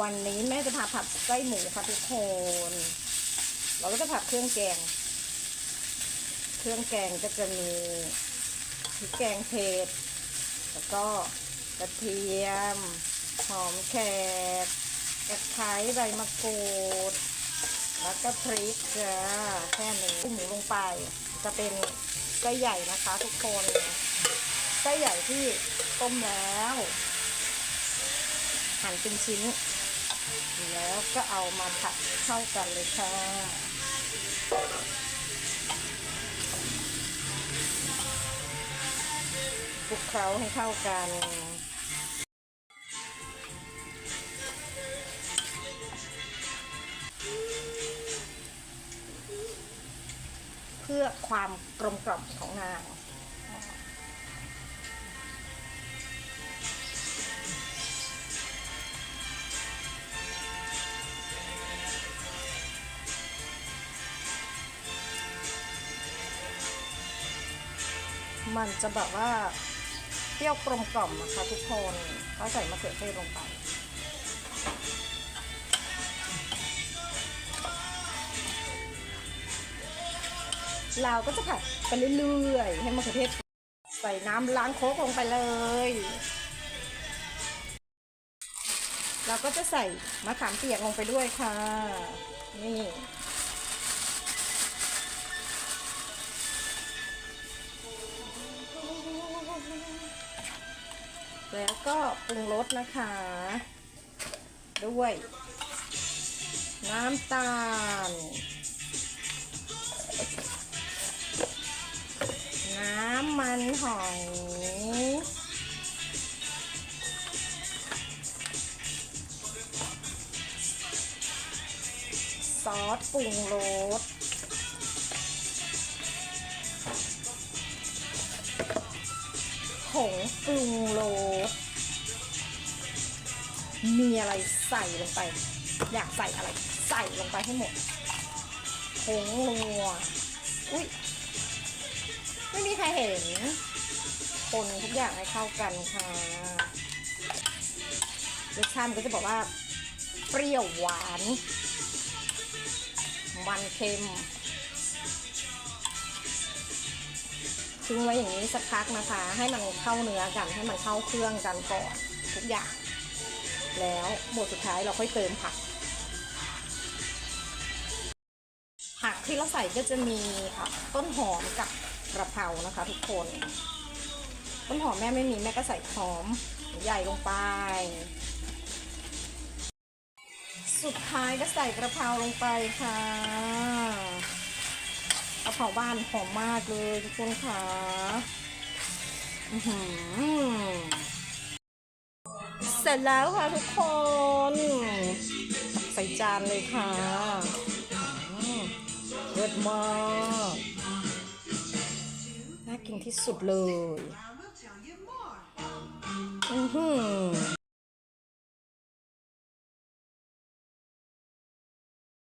วันนี้แม่จะพาผัดไส้หมูค่ะทุกคน เราก็จะผัดเครื่องแกง เครื่องแกงก็จะมีพริกแกงเผ็ด แล้วก็กระเทียม หอมแขกกระไคร้ใบมะกรูด แล้วก็พริกจ้าแค่นี้หมูลงไป จะเป็นไส้ใหญ่นะคะทุกคน ไส้ใหญ่ที่ต้มแล้ว หั่นเป็นชิ้น แล้วก็เอามาผัดเข้ากันเลยค่ะคลุกเคล้าให้เข้ากันเพื่อความกลมกล่อมของนาง มันจะแบบว่าเปรี้ยวกลมกล่อมนะคะทุกคนก็ใส่มะเขือเทศลงไป เราก็จะผัดไปเรื่อยๆ ให้มะเขือเทศใส่น้ำล้างโคกลงไปเลย เราก็จะใส่มะขามเปียกลงไปด้วยค่ะ แล้วก็ปรุงรสนะคะ ด้วย น้ำตาล น้ำมันหอยซอสปรุงรส ผงปรุงรสมีอะไรใส่ลงไป อยากใส่อะไร ใส่ลงไปให้หมดผงนัวอุ้ยไม่มีใครเห็น คนทุกอย่างให้เข้ากันค่ะรสชาติก็จะบอกว่า เปรี้ยวหวาน มันเค็ม ทิ้งไว้อย่างนี้สักพักนะคะ ให้มันเข้าเนื้อกัน ให้มันเข้าเครื่องกันก่อนทุกอย่าง แล้วบทสุดท้ายเราค่อยเติมผัก ผักที่เราใส่ก็จะมีต้นหอมกับกระเพรานะคะ ทุกคน ต้นหอมแม่ไม่มีแม่ก็ใส่หอมใหญ่ลงไป สุดท้ายก็ใส่กระเพราลงไปค่ะ กระเพราบ้านหอมมากเลยทุกคนค่ะเสร็จแล้วค่ะทุกคนใส่จานเลยค่ะเลิศมากน่ากินที่สุดเลย อือหือ